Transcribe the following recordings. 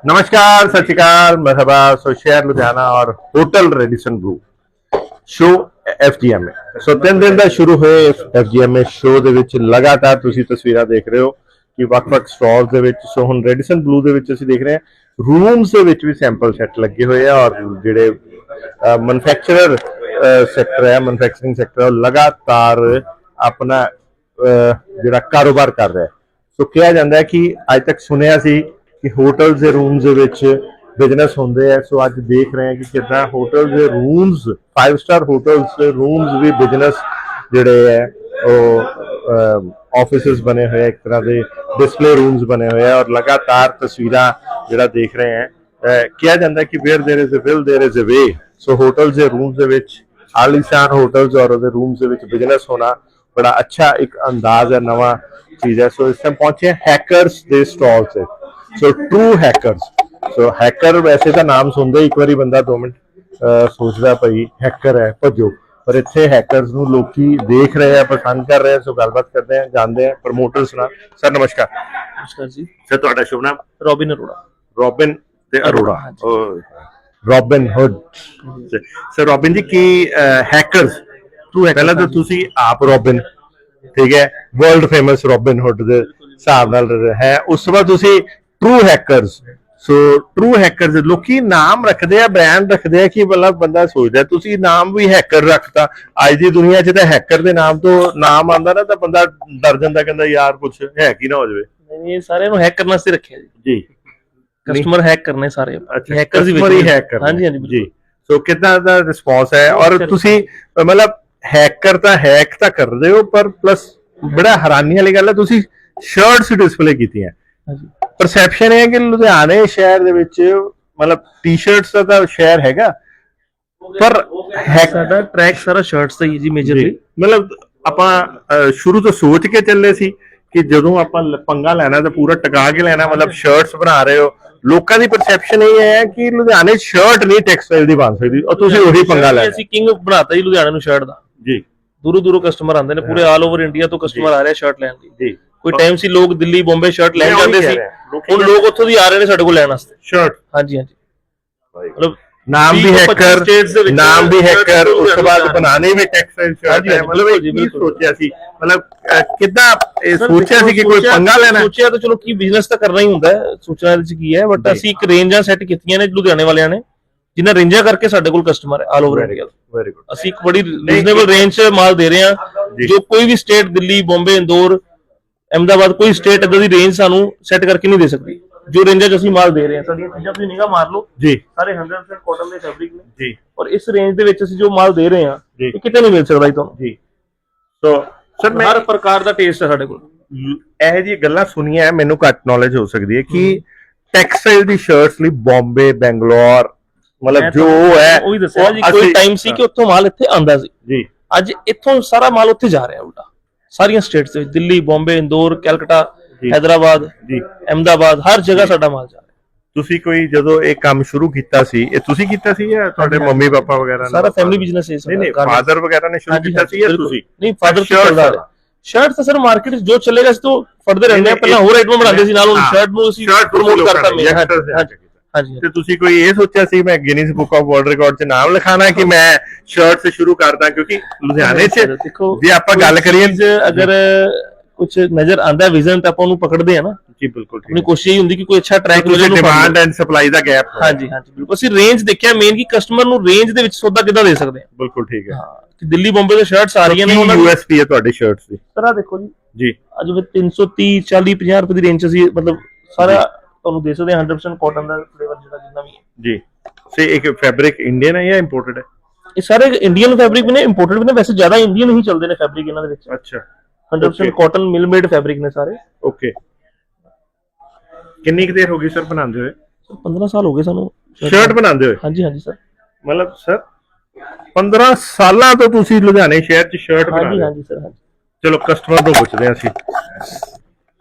नमस्कार सत श्रीकाल मरहबा सो शहर लुधियाना और hotel Radisson Blu show FGM ਹੈ ਸੋ ਤਿੰਨ ਦਿਨ ਦਾ ਸ਼ੁਰੂ ਹੋਏ ਐਫਜੀਐਮ ਸ਼ੋ ਦੇ ਵਿੱਚ ਲਗਾਤਾਰ ਤੁਸੀਂ ਤਸਵੀਰਾਂ ਦੇਖ ਰਹੇ ਹੋ ਕਿ ਵੱਖ-ਵੱਖ ਸਟਾਲਸ ਦੇ ਵਿੱਚ ਸੋ ਹੁਣ ਰੈਡੀਸਨ ਬਲੂ ਦੇ ਵਿੱਚ ਅਸੀਂ ਦੇਖ ਰਹੇ ਹਾਂ ਰੂਮਸ ਦੇ ਵਿੱਚ ਵੀ ਸੈਂਪਲ ਸੈੱਟ ਲੱਗੇ ਹੋਏ ਆ ਔਰ ਜਿਹੜੇ ਮੈਨੂਫੈਕਚਰਰ ਸੈਕਟਰ ਹੈ ਮੈਨੂਫੈਕਚਰਿੰਗ ਸੈਕਟਰ ਉਹ ਲਗਾਤਾਰ ਆਪਣਾ ਅਹ, ਜਿਹੜਾ ਕਾਰੋਬਾਰ ਕਰ ਰਿਹਾ ਹੈ ਸੋ ਕਿਹਾ ਜਾਂਦਾ ਹੈ ਕਿ ਅੱਜ ਤੱਕ ਸੁਣਿਆ ਸੀ ਕਿ ਹੋਟਲਸ ਦੇ ਰੂਮਸ ਦੇ ਵਿੱਚ ਬਿਜ਼ਨਸ ਹੁੰਦੇ ਆ ਸੋ ਅੱਜ ਦੇਖ ਰਹੇ ਹਾਂ ਕਿ ਕਿਦਾਂ ਹੋਟਲ ਦੇ ਰੂਮਸ 5 ਸਟਾਰ ਹੋਟਲਸ ਦੇ ਰੂਮਸ ਵੀ ਬਿਜ਼ਨਸ ਜਿਹੜੇ ਹੈ ਉਹ ਆਫਿਸਿਸ ਬਣੇ ਹੋਏ ਆ ਇੱਕ ਤਰ੍ਹਾਂ ਦੇ ਡਿਸਪਲੇ ਰੂਮਸ ਬਣੇ ਹੋਏ ਆ ਔਰ ਲਗਾਤਾਰ ਤਸਵੀਰਾਂ ਜਿਹੜਾ ਦੇਖ ਰਹੇ ਹਾਂ ਅਹ, ਕਿਹਾ ਜਾਂਦਾ ਹੈ ਕਿ where there is a will there is a way so hotels ਦੇ ਰੂਮਸ ਦੇ ਵਿੱਚ ਆਲੀਸ਼ਾਨ ਹੋਟਲਸ ਔਰ ਉਹਦੇ ਰੂਮਸ ਦੇ ਵਿੱਚ ਬਿਜ਼ਨਸ ਹੋਣਾ ਬੜਾ ਅੱਛਾ ਇੱਕ ਅੰਦਾਜ਼ ਹੈ ਨਵਾਂ ਚੀਜ਼ ਹੈ ਸੋ ਇਸ ਟਾਈਮ ਪਹੁੰਚੇ ਹੈਕਰਸ ਦੇ ਸਟਾਲ ਤੇ So true hackers so hacker ਵੈਸੇ ਤਾਂ ਨਾਮ ਸੁਣਦੇ ਇੱਕ ਵਾਰੀ ਬੰਦਾ 2 ਮਿੰਟ ਸੋਚਦਾ ਭਈ ਹੈਕਰ ਹੈ ਭੱਜੋ ਪਰ ਇੱਥੇ ਹੈਕਰਸ ਨੂੰ ਲੋਕੀ ਦੇਖ ਰਹੇ ਆ ਪਸੰਦ ਕਰ ਰਹੇ ਆ ਸੋ ਗੱਲਬਾਤ ਕਰਦੇ ਆ ਜਾਣਦੇ ਆ ਪ੍ਰਮੋਟਰਸ ਨਾਲ ਸਰ ਨਮਸਕਾਰ ਨਮਸਕਾਰ ਜੀ ਸਰ ਤੁਹਾਡਾ ਸ਼ੁਭ ਨਾਮ ਰੋਬਿਨ ਅਰੋੜਾ ਰੋਬਿਨ ਤੇ Arora. Robin Hood sir Robin ji ਕੀ ਹੈਕਰਸ ਪਹਿਲਾਂ ਤਾਂ ਤੁਸੀਂ ਆਪ ਰੋਬਿਨ ਠੀਕ ਹੈ ਵਰਲਡ ਫੇਮਸ ਰੋਬਿਨ ਹੁੱਡ ਦੇ ਹਿਸਾਬ ਨਾਲ ਹੈ ਉਸ ਤੋਂ ਬਾਅਦ ਤੁਸੀਂ true hackers so true hackers ਲੋਕੀ ਨਾਮ ਰੱਖਦੇ ਆ ਬ੍ਰਾਂਡ ਰੱਖਦੇ ਆ ਕਿ ਮਤਲਬ ਬੰਦਾ ਸੋਚਦਾ ਤੁਸੀਂ ਨਾਮ ਵੀ ਹੈਕਰ ਰੱਖਤਾ। ਅੱਜ ਦੀ ਦੁਨੀਆ 'ਚ ਤਾਂ ਹੈਕਰ ਦੇ ਨਾਮ ਤੋਂ ਨਾਮ ਆਂਦਾ ਨਾ ਤਾਂ ਬੰਦਾ ਡਰ ਜਾਂਦਾ ਕਹਿੰਦਾ ਯਾਰ ਕੁਝ ਹੈ ਕੀ ਨਾ ਹੋ ਜਾਵੇ। ਨਹੀਂ ਇਹ ਸਾਰਿਆਂ ਨੂੰ ਹੈਕ ਕਰਨ ਵਾਸਤੇ ਰੱਖਿਆ ਜੀ। ਜੀ। ਕਸਟਮਰ ਹੈਕ ਕਰਨੇ ਸਾਰੇ। ਅੱਛਾ ਹੈਕਰਸ ਹੀ ਵਿੱਚ ਕਰਨਾ ਹਾਂਜੀ ਹਾਂਜੀ ਜੀ। ਸੋ ਕਿੰਨਾ ਦਾ ਰਿਸਪੌਂਸ ਹੈ? ਔਰ ਤੁਸੀਂ ਮਤਲਬ ਹੈਕਰ ਤਾਂ ਹੈਕ ਤਾਂ ਕਰਦੇ ਹੋ ਪਰ ਪਲੱਸ ਬੜਾ ਹੈਰਾਨੀ ਵਾਲੀ ਗੱਲ ਹੈ ਤੁਸੀਂ ਸ਼ਰਟਸ ਡਿਸਪਲੇ ਕੀਤੀਆਂ। ਹਾਂਜੀ। ਪਰਸੈਪਸ਼ਨ ਹੈ ਕਿ ਲੁਧਿਆਣੇ ਸ਼ਹਿਰ ਦੇ ਵਿੱਚ ਮਤਲਬ ਟੀ-ਸ਼ਰਟਸ ਦਾ ਤਾਂ ਸ਼ਹਿਰ ਹੈਗਾ ਪਰ ਸਾਡਾ ਟਰੈਕ ਸਾਰਾ ਸ਼ਰਟਸ ਦਾ ਹੀ ਹੈ ਜੀ ਮੇਜਰਲੀ ਮਤਲਬ ਆਪਾਂ ਸ਼ੁਰੂ ਤੋਂ ਸੋਚ ਕੇ ਚੱਲੇ ਸੀ ਕਿ ਜਦੋਂ ਆਪਾਂ ਪੰਗਾ ਲੈਣਾ ਤਾਂ ਪੂਰਾ ਟਿਕਾ ਕੇ ਲੈਣਾ ਮਤਲਬ ਸ਼ਰਟਸ ਬਣਾ ਰਹੇ ਹੋ। ਲੋਕਾਂ ਦੀ ਪਰਸੈਪਸ਼ਨ ਇਹ ਹੈ ਕਿ ਲੁਧਿਆਣੇ ਸ਼ਰਟ ਨਹੀਂ ਟੈਕਸਟਾਈਲ ਦੀ ਬਣ ਸਕਦੀ ਔਰ ਤੁਸੀਂ ਉਹੀ ਪੰਗਾ ਲੈ ਅਸੀਂ ਕਿੰਗ ਬਣਾਤਾ ਜੀ ਲੁਧਿਆਣਾ ਨੂੰ ਸ਼ਰਟ ਦਾ। ਜੀ। ਦੂਰੋਂ ਦੂਰੋਂ ਕਸਟਮਰ ਆਉਂਦੇ ਨੇ ਪੂਰੇ ਆਲ ਓਵਰ ਇੰਡੀਆ ਤੋਂ ਕਸਟਮਰ ਆ ਰਹੇ ਸ਼ਰਟ ਲੈਣ ਲਈ। ਜੀ। ਕੋਈ ਟਾਈਮ ਸੀ ਲੋਕ ਦਿੱਲੀ ਬੰਬੇ ਸ਼ਰਟ ਲੈਣ ਜਾਂਦੇ ਸੀ ਹੁਣ ਲੋਕ ਉੱਥੋਂ ਦੀ ਆ ਰਹੇ ਨੇ ਸਾਡੇ ਕੋਲ ਲੈਣ ਵਾਸਤੇ ਸ਼ਰਟ ਹਾਂਜੀ ਹਾਂਜੀ ਮਤਲਬ ਨਾਮ ਵੀ ਹੈਕਰ ਨਾਮ ਵੀ ਹੈਕਰ ਉਸ ਤੋਂ ਬਾਅਦ। ਬਣਾਣੇ ਵੀ ਟੈਕਸਟਾਈਲ ਸ਼ਰਟ ਹੈ ਮਤਲਬ ਇਹ ਕੀ। ਸੋਚਿਆ ਸੀ ਮਤਲਬ ਕਿੱਦਾਂ ਇਹ ਸੋਚਿਆ ਸੀ ਕਿ ਕੋਈ ਪੰਗਾ ਲੈਣਾ? ਸੋਚਿਆ ਤਾਂ ਚਲੋ ਕੀ ਬਿਜ਼ਨਸ ਤਾਂ ਕਰਨਾ ਹੀ ਹੁੰਦਾ ਸੋਚਣਾ ਇਹਦੇ ਚ ਕੀ ਹੈ ਬਟ। ਅਸੀਂ ਇੱਕ ਰੇਂਜਾਂ ਸੈੱਟ ਕੀਤੀਆਂ ਨੇ ਲੁਧਿਆਣੇ ਵਾਲਿਆਂ ਨੇ ਜਿਨ੍ਹਾਂ ਰੇਂਜਾਂ ਕਰਕੇ ਸਾਡੇ ਕੋਲ ਕਸਟਮਰ ਹੈ all over India very good ਅਸੀਂ ਇੱਕ ਬੜੀ ਰੀਜ਼ਨੇਬਲ ਰੇਂਜ 'ਚ ਮਾਲ ਦੇ ਰਹੇ ਹਾਂ ਜੀ। ਜੋ ਕੋਈ ਵੀ ਸਟੇਟ ਦਿੱਲੀ ਬੰਬੇ ਇੰਦੌਰ ਅਹਿਮਦਾਬਾਦ ਕੋਈ ਸਟੇਟ ਇਦਾਂ ਦੀ ਰੇਂਜ ਸਾਨੂੰ ਸੈੱਟ ਕਰਕੇ ਨਹੀਂ ਦੇ ਸਕਦੀ। ਜੋ ਰੇਂਜਾਂ 'ਚ ਅਸੀਂ ਮਾਲ ਦੇ ਰਹੇ ਹਾਂ। ਸਾਡੀਆਂ ਚੀਜ਼ਾਂ ਤੁਸੀਂ ਨਿਗਾਹ ਮਾਰ ਲਓ। ਜੀ। ਸਾਰੇ 100% ਕਾਟਨ ਦੇ ਫੈਬਰਿਕ ਨੇ। ਜੀ। ਔਰ ਇਸ ਰੇਂਜ ਦੇ ਵਿੱਚ ਅਸੀਂ ਜੋ ਮਾਲ ਦੇ ਰਹੇ ਹਾਂ। ਇਹ ਕਿਤੇ ਨਹੀਂ ਮਿਲ ਸਕਦਾ ਜੀ ਤੁਹਾਨੂੰ। ਜੀ। ਸੋ ਸਰ ਮੈਂ ਹਰ ਪ੍ਰਕਾਰ ਦਾ ਟੇਸਟ ਹੈ ਸਾਡੇ ਕੋਲ। ਇਹ ਜੀ ਗੱਲਾਂ ਸੁਣੀਆਂ ਮੈਨੂੰ ਘੱਟ ਨੌਲੇਜ ਹੋ ਸਕਦੀ ਹੈ ਕਿ ਟੈਕਸਟਾਈਲ ਦੀ ਸ਼ਰਟਸ ਲਈ ਬੰਬੇ ਬੈਂਗਲੌਰ ਮਤਲਬ ਜੋ ਹੈ ਉਹੀ ਦੱਸਿਆ ਉਹ ਜੀ ਕੋਈ ਟਾਈਮ ਸੀ ਕਿ ਉੱਥੋਂ ਮਾਲ ਇੱਥੇ ਆਂਦਾ ਸੀ। ਜੀ। ਅੱਜ ਇੱਥੋਂ ਸਾਰਾ ਮਾਲ ਉੱਥੇ ਜਾ ਰਿਹਾ ਉਲਟਾ। ਸਾਰੀਆਂ ਸਟੇਟਸ ਦੇ ਵਿੱਚ ਦਿੱਲੀ ਬੰਬੇ ਇੰਦੌਰ ਕੈਲਕਟਾ। ਹੈਦਰਾਬਾਦ ਜੀ ਅਹਿਮਦਾਬਾਦ ਹਰ ਜਗ੍ਹਾ ਸਾਡਾ ਮਾਲ ਜਾ ਰਿਹਾ ਤੁਸੀਂ ਕੋਈ ਜਦੋਂ ਇਹ ਕੰਮ ਸ਼ੁਰੂ ਕੀਤਾ ਸੀ ਇਹ ਤੁਸੀਂ ਕੀਤਾ ਸੀ ਜਾਂ ਤੁਹਾਡੇ ਮੰਮੀ ਪਾਪਾ ਵਗੈਰਾ ਨੇ? ਸਾਰਾ ਫੈਮਿਲੀ ਬਿਜ਼ਨਸ ਹੈ ਨਹੀਂ ਨਹੀਂ। ਫਾਦਰ ਵਗੈਰਾ ਨੇ ਸ਼ੁਰੂ ਕੀਤਾ ਸੀ ਜਾਂ। ਤੁਸੀਂ ਨਹੀਂ ਫਾਦਰ ਤੋਂ ਚੱਲਦਾ। ਰਿਹਾ ਸ਼ਰਟ ਤਾਂ ਸਰ ਮਾਰਕੀਟ ਜੋ ਚੱਲੇਗਾ ਅਸੀਂ ਤੋਂ ਫੜਦੇ ਰਹਿੰਦੇ ਆ ਪਹਿਲਾਂ ਹੋਰ ਆਈਟਮ ਬਣਾਉਂਦੇ ਸੀ ਨਾਲ ਹੁਣ ਹਾਂ, ਸ਼ਰਟ ਨੂੰ ਅਸੀਂ ਪ੍ਰਮੋਟ ਕਰਤਾ ਮੈਂ ਹਾਂਜੀ ਹਾਂਜੀ। ਤੇ ਤੁਸੀਂ ਕੋਈ ਇਹ ਸੋਚਿਆ ਸੀ ਮੈਂ Guinness book of world record 'ਚ ਨਾਮ ਲਿਖਾਣਾ ਕਿ ਮੈਂ ਸ਼ਰਟ ਸੇ ਸ਼ੁਰੂ ਕਰਦਾ ਕਿਉਂਕਿ ਲੁਧਿਆਣੇ 'ਚ ਜੇ ਆਪਾਂ ਗੱਲ ਕਰੀਏ ਅਗਰ ਕੁਝ ਨਜ਼ਰ ਆਂਦਾ ਵਿਜ਼ਨ ਤਾਂ ਆਪਾਂ ਉਹਨੂੰ ਪਕੜਦੇ ਆ ਨਾ। ਜੀ ਬਿਲਕੁਲ ਆਪਣੀ ਠੀਕ ਕੋਸ਼ਿਸ਼ ਇਹ ਹੁੰਦੀ ਕਿ ਕੋਈ ਅੱਛਾ ਟਰੈਕ ਤੁਸੀਂ ਡਿਮਾਂਡ ਐਂਡ ਸਪਲਾਈ ਦਾ ਗੈਪ ਹਾਂਜੀ ਹਾਂਜੀ ਬਿਲਕੁਲ। ਅਸੀਂ ਰੇਂਜ ਦੇਖਿਆ ਮੇਨ ਕਿ ਕਸਟਮਰ ਨੂੰ ਰੇਂਜ ਦੇ ਵਿੱਚ ਸੌਦਾ ਕਿੱਦਾਂ ਦੇ ਸਕਦੇ ਆ ਬਿਲਕੁਲ ਠੀਕ ਹੈ। ਹਾਂ ਕਿ ਦਿੱਲੀ ਬੰਬੇ ਦੇ ਸ਼ਰਟਸ ਆ ਰਹੀਆਂ ਨੇ ਉਹਨਾਂ ਦੀ ਯੂਐਸਪੀ ਹੈ ਤੁਹਾਡੀ ਸ਼ਰਟਸ ਦੀ? ਤਰ੍ਹਾਂ ਦੇਖੋ ਜੀ। ਜੀ। ਅੱਜ ਵੀ 330 40 50 ਰੁਪਏ ਦੀ ਰੇਂਜ 'ਚ ਅਸੀਂ ਮਤਲਬ ਸਾਰਾ ਤੁਹਾਨੂੰ ਦੇ ਸਕਦੇ 100% ਕਾਟਨ ਦਾ ਫਲੇਵਰ ਜਿਹੜਾ ਜਿੰਨਾ ਵੀ ਹੈ। ਜੀ। ਸੇ ਇੱਕ ਫੈਬਰਿਕ ਇੰਡੀਅਨ ਹੈ ਜਾਂ ਇੰਪੋਰਟਡ ਹੈ? ਇਹ ਸਾਰੇ ਇੰਡੀਅਨ ਫੈਬਰਿਕ ਵੀ ਨੇ ਇੰਪੋਰਟਡ ਵੀ ਨੇ ਵੈਸੇ ਜ਼ਿਆਦਾ ਇੰਡੀਅਨ ਹੀ ਚੱਲਦੇ ਨੇ ਫੈਬਰਿਕ ਇਹਨਾਂ ਦੇ ਵਿੱਚ। ਅੱਛਾ। 100% ਕਾਟਨ ਮਿਲ ਮੇਡ ਫੈਬਰਿਕ ਨੇ ਸਾਰੇ। ਓਕੇ ਕਿੰਨੀ ਕੁ ਦੇਰ ਹੋ ਗਈ ਸਰ ਬਣਾਉਂਦੇ ਹੋਏ? ਸਰ 15 ਸਾਲ ਹੋ ਗਏ ਸਾਨੂੰ। ਸ਼ਰਟ ਬਣਾਉਂਦੇ ਹੋਏ? ਹਾਂਜੀ ਹਾਂਜੀ ਸਰ। ਮਤਲਬ ਸਰ 15 ਸਾਲਾਂ ਤੋਂ ਤੁਸੀਂ ਲੁਧਿਆਣੇ ਸ਼ਹਿਰ 'ਚ ਸ਼ਰਟ ਬਣਾ ਹਾਂਜੀ ਹਾਂਜੀ ਸਰ ਹਾਂਜੀ। ਚਲੋ ਕਸਟਮਰ ਤੋਂ ਪੁੱਛਦੇ ਹਾਂ ਅਸੀਂ।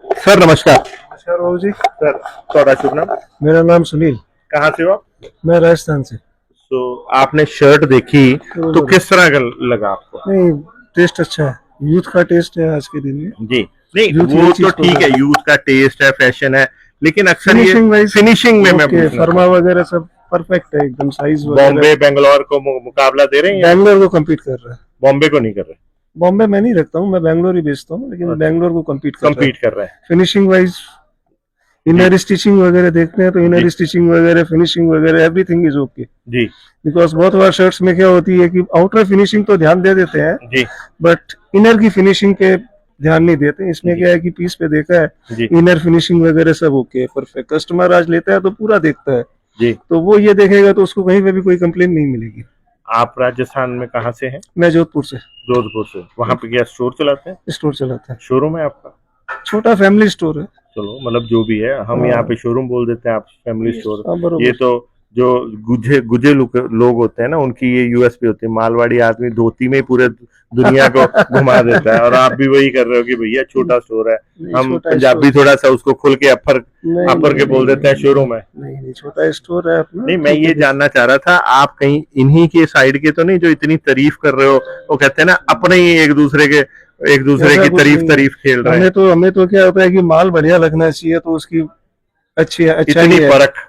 ਸਰ ਨਮਸਕਾਰ। बाबू जी सर थोड़ा शुभ नाम मेरा नाम सुनील कहाँ से हो आप मैं राजस्थान से तो आपने शर्ट देखी तो किस तरह का लगा आपको नहीं टेस्ट अच्छा है यूथ का टेस्ट है आज के दिन में जी नहीं वो तो ठीक है यूथ का टेस्ट है फ़ैशन है लेकिन अक्सर ये फिनिशिंग में मैं फर्मा वगैरह सब परफेक्ट है एकदम साइज़ बॉम्बे बेंगलोर को मुकाबला दे रहे हैं बेंगलोर को कम्पीट कर रहा है बॉम्बे को नहीं कर रहे बॉम्बे मैं नहीं रखता हूँ मैं बैंगलोर ही बेचता हूँ लेकिन बैंगलोर को कम्पीट कम्पीट कर रहा है फिनिशिंग वाइज इनर स्टिचिंग वगैरह देखते हैं तो इनर स्टिचिंग वगैरह फिनिशिंग वगैरह एवरीथिंग इज़ ओके जी। बिकॉज़ बहुत बार शर्ट्स में क्या होती है कि आउटर फिनिशिंग तो ध्यान दे देते हैं जी। बट इनर की फिनिशिंग के ध्यान नहीं देते। इसमें क्या है कि पीस पे देखा है इनर फिनिशिंग वगैरह सब ओके है परफेक्ट कस्टमर आज लेता है तो पूरा देखता है। जी। तो वो ये देखेगा तो उसको कहीं पे भी कोई कंप्लेन नहीं मिलेगी। आप राजस्थान में कहाँ से हैं? मैं जोधपुर से। जोधपुर से। वहाँ पे क्या स्टोर चलाते हैं? स्टोर चलाते हैं। शोरूम है आपका? छोटा फैमिली स्टोर है। चलो मतलब जो भी है हम यहाँ पे शोरूम बोल देते हैं आप फैमिली स्टोर हाँ, बरोबर ये तो जो गुजे गुजे लोग होते हैं ना उनकी ये यूएसपी होती है। मालवाड़ी आदमी धोती में ही पूरे दुनिया को घुमा देता है और आप भी वही कर रहे हो कि भैया छोटा स्टोर है। हम पंजाबी थोड़ा सा उसको खुल के अपर अपर के बोल देते हैं शोरूम है नहीं नहीं छोटा स्टोर है अपना। नहीं मैं ये जानना चाह रहा था आप कहीं इन्हीं के साइड के तो नहीं जो इतनी तारीफ़ कर रहे हो वो कहते हैं ना अपने ही एक दूसरे के एक दूसरे की तारीफ़ तारीफ़ खेल रहे हमें हैं तो हमें तो क्या होता है कि माल बढ़िया लगना चाहिए तो उसकी अच्छी अच्छा इतनी फ़र्क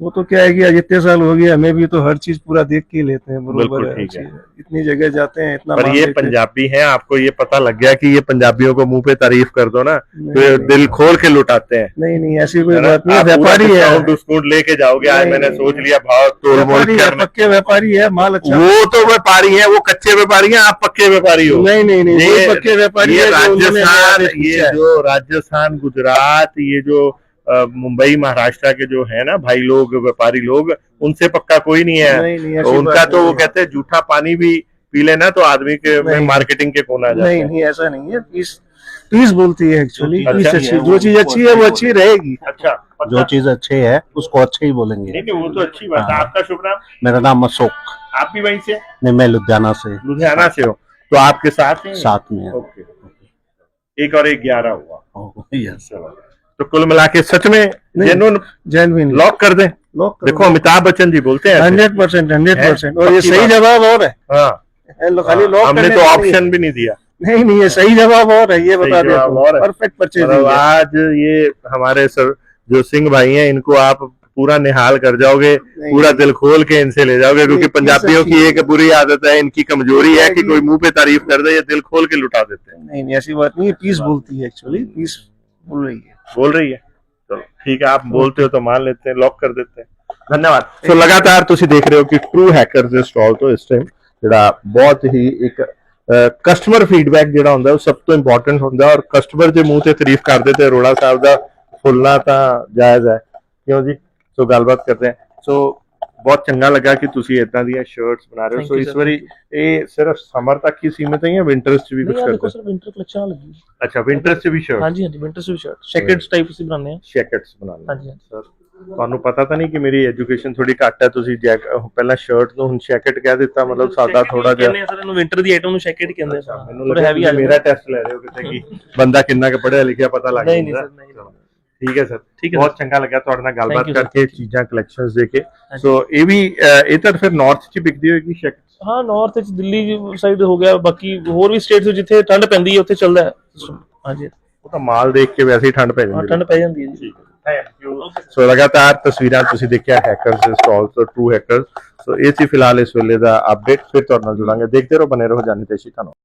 वो तो क्या है कि आज इतने साल हो गए हमें भी तो हर चीज़ पूरा देख के लेते हैं बिल्कुल बरोबर ठीक है। है। इतनी जगह जाते हैं इतना पर ये पंजाबी हैं आपको ये पता लग गया कि ये पंजाबियों को मुँह पे तारीफ़ कर दो ना तो ये दिल खोल के लुटाते हैं। नहीं नहीं ऐसी कोई बात नहीं व्यापारी है। लेके जाओगे आज मैंने सोच लिया भाव तोड़ मोड़ पक्के व्यापारी है माल अच्छा। वो तो व्यापारी है वो कच्चे व्यापारी हैं आप पक्के व्यापारी हो। नहीं नहीं नहीं पक्के व्यापारी है राजस्थान ये जो राजस्थान गुजरात ये जो मुंबई महाराष्ट्र के जो है ना भाई लोग व्यापारी लोग उनसे पक्का कोई नहीं है। नहीं नहीं तो उनका तो वो कहते हैं जूठा पानी भी पी लेना तो आदमी के में नहीं। मार्केटिंग के कोना जाते नहीं नहीं ऐसा नहीं है। पीस पीस बोलती है एक्चुअली पीस अच्छी जो चीज़ अच्छी है वो अच्छी रहेगी। अच्छा? जो चीज़ अच्छी है उसको अच्छे ही बोलेंगे। नहीं नहीं वो तो अच्छी बात है। हाँ। आपका शुभ नाम? मेरा नाम अशोक। आप भी वहीं से? नहीं मैं लुधियाना से। लुधियाना से हो। तो आपके साथ साथ में ओके एक और एक ग्यारह हुआ। यस तो कुल मिला के सच में नहीं। जेनुन लॉक कर दें। लॉक देखो अमिताभ बच्चन जी बोलते हैं हंड्रेड परसेंट हंड्रेड परसेंट। और ये सही जवाब और है? हाँ। है, खाली लॉक हमने तो है। ऑप्शन भी नहीं दिया। नहीं नहीं ये सही जवाब और है ये बता दे परफेक्ट परचेज आज ये हमारे सर जो सिंह भाई हैं इनको आप पूरा निहाल कर जाओगे पूरा दिल खोल के इनसे ले जाओगे क्योंकि पंजाबियों की एक बुरी आदत है इनकी कमज़ोरी है कि कोई मुँह पे तारीफ़ कर दे ये दिल खोल के लुटा देते हैं। नहीं नहीं ऐसी बात नहीं है पीस बोलती है एक्चुअली पीस बोल रही है। बोल रही है चलो ठीक है आप बोलते हो तो मान लेते हैं लॉक कर देते हैं ਧੰਨਵਾਦ ਸੋ ਲਗਾਤਾਰ ਤੁਸੀਂ ਦੇਖ ਰਹੇ ਹੋ ਕਿ ਟਰੂ ਹੈਕਰਸ ਦੇ ਸਟਾਲ ਤੋਂ ਇਸ ਟਾਈਮ ਜਿਹੜਾ ਬਹੁਤ ਹੀ ਇੱਕ ਕਸਟਮਰ ਫੀਡਬੈਕ ਜਿਹੜਾ ਹੁੰਦਾ ਉਹ ਸਭ ਤੋਂ ਇੰਪੋਰਟੈਂਟ ਹੁੰਦਾ ਔਰ ਕਸਟਮਰ ਦੇ ਮੂੰਹ ਤੇ ਤਾਰੀਫ ਕਰਦੇ ਤੇ ਅਰੋੜਾ ਸਾਹਿਬ ਦਾ ਫੁੱਲਣਾ ਤਾਂ ਜਾਇਜ਼ ਹੈ ਕਿਉਂ ਜੀ ਸੋ ਗੱਲਬਾਤ ਕਰਦੇ ਹਾਂ ਸੋ ਬਹੁਤ ਚੰਗਾ ਲੱਗਾ ਕਿ ਤੁਸੀਂ ਇਦਾਂ ਦੀਆਂ ਸ਼ਰਟਸ ਬਣਾ ਰਹੇ ਹੋ। ਸੋ ਇਸ. ਵਾਰੀ ਇਹ ਸਿਰਫ ਸਮਰ ਤੱਕ ਹੀ ਸੀਮਿਤ ਹੈ ਜਾਂ ਵਿੰਟਰਸ 'ਚ ਵੀ ਕੁਝ ਨਹੀਂ ਕਰਦੇ? ਸਰ ਵਿੰਟਰ ਕਲੈਕਸ਼ਨ ਲੱਗੀ ਅੱਛਾ ਵਿੰਟਰਸ 'ਚ ਵੀ ਹੈ। ਸ਼ਰਟ ਹਾਂਜੀ ਹਾਂਜੀ winter suit shirt shackets type ਅਸੀਂ ਬਣਾਉਂਦੇ ਆ ਜੈਕਟਸ ਬਣਾਉਂਦੇ ਹਾਂਜੀ ਹਾਂਜੀ। ਸਰ ਤੁਹਾਨੂੰ ਪਤਾ ਤਾਂ ਨਹੀਂ ਕਿ ਮੇਰੀ ਐਜੂਕੇਸ਼ਨ ਥੋੜੀ ਘੱਟ ਹੈ ਤੁਸੀਂ ਪਹਿਲਾਂ ਸ਼ਰਟ ਨੂੰ ਹੁਣ ਜੈਕਟ ਕਹਿ ਦਿੱਤਾ ਮਤਲਬ ਸਾਦਾ ਥੋੜਾ ਜਿਹਾ ਕਹਿੰਦੇ ਸਰ ਇਹਨੂੰ ਵਿੰਟਰ ਦੀ ਆਈਟਮ ਨੂੰ ਸ਼ੈਕਟ ਕਹਿੰਦੇ ਆ ਸਰ ਮੈਨੂੰ ਥੋੜਾ ਲੱਗਾ ਹੈਵੀ ਕਿ ਆ ਮੇਰਾ ਟੈਸਟ ਲੈ ਰਹੇ ਹੋ ਕਿਤੇ ਕਿ ਬੰਦਾ ਕਿੰਨਾ ਕੁ ਪੜ੍ਹਿਆ ਲਿਖਿਆ ਪਤਾ ਲੱਗ ਨਹੀਂ ਨਹੀਂ ਜਾਂਦਾ। ਸਰ ਨਹੀਂ। ਠੀਕ ਹੈ ਸਰ। ਠੀਕ ਹੈ ਬਹੁਤ ਚੰਗਾ ਲੱਗਾ ਤੁਹਾਡੇ ਨਾਲ ਗੱਲਬਾਤ. ਕਰਕੇ ਚੀਜ਼ਾਂ ਕਲੈਕਸ਼ਨਸ ਦੇ ਕੇ। ਸੋ ਇਹ ਵੀ ਇਹ ਤਾਂ ਫਿਰ ਨਾਰਥ 'ਚ ਵਿਕਦੀ ਹੋਏਗੀ ਸ਼ੈਕਟ ਹਾਂ ਨਾਰਥ ਵਿੱਚ ਦਿੱਲੀ ਸਾਈਡ ਹੋ ਗਿਆ ਬਾਕੀ ਹੋਰ ਵੀ ਸਟੇਟਸ ਜਿੱਥੇ ਠੰਡ ਪੈਂਦੀ ਹੈ ਉੱਥੇ ਚੱਲਦਾ ਹੈ। ਹਾਂਜੀ। ਉਹ ਤਾਂ ਮਾਲ ਦੇਖ ਕੇ ਵੈਸੇ ਹੀ ਠੰਡ ਪੈ ਜਾਂਦੀ ਹੈ ਠੰਡ ਪੈ ਜਾਂਦੀ ਹੈ ਜੀ। ਸੋ ਲਗਾਤਾਰ ਤਸਵੀਰਾਂ ਤੁਸੀਂ ਦੇਖਿਆ ਹੈਕਰਸ ਦੇ ਸਟਾਲ ਤੋਂ ਟਰੂ ਹੈਕਰਸ ਸੋ ਇਹ ਸੀ ਫਿਲਹਾਲ ਇਸ ਵੇਲੇ ਦਾ ਅਪਡੇਟ ਫਿਰ ਤੁਹਾਡੇ ਨਾਲ ਜੁੜਾਂਗੇ। ਦੇਖਦੇ ਰਹੋ ਬਨੇ ਰਹੋ ਜਾਨੀ ਤੇਸ਼ੀ ਧੰਨਵਾਦ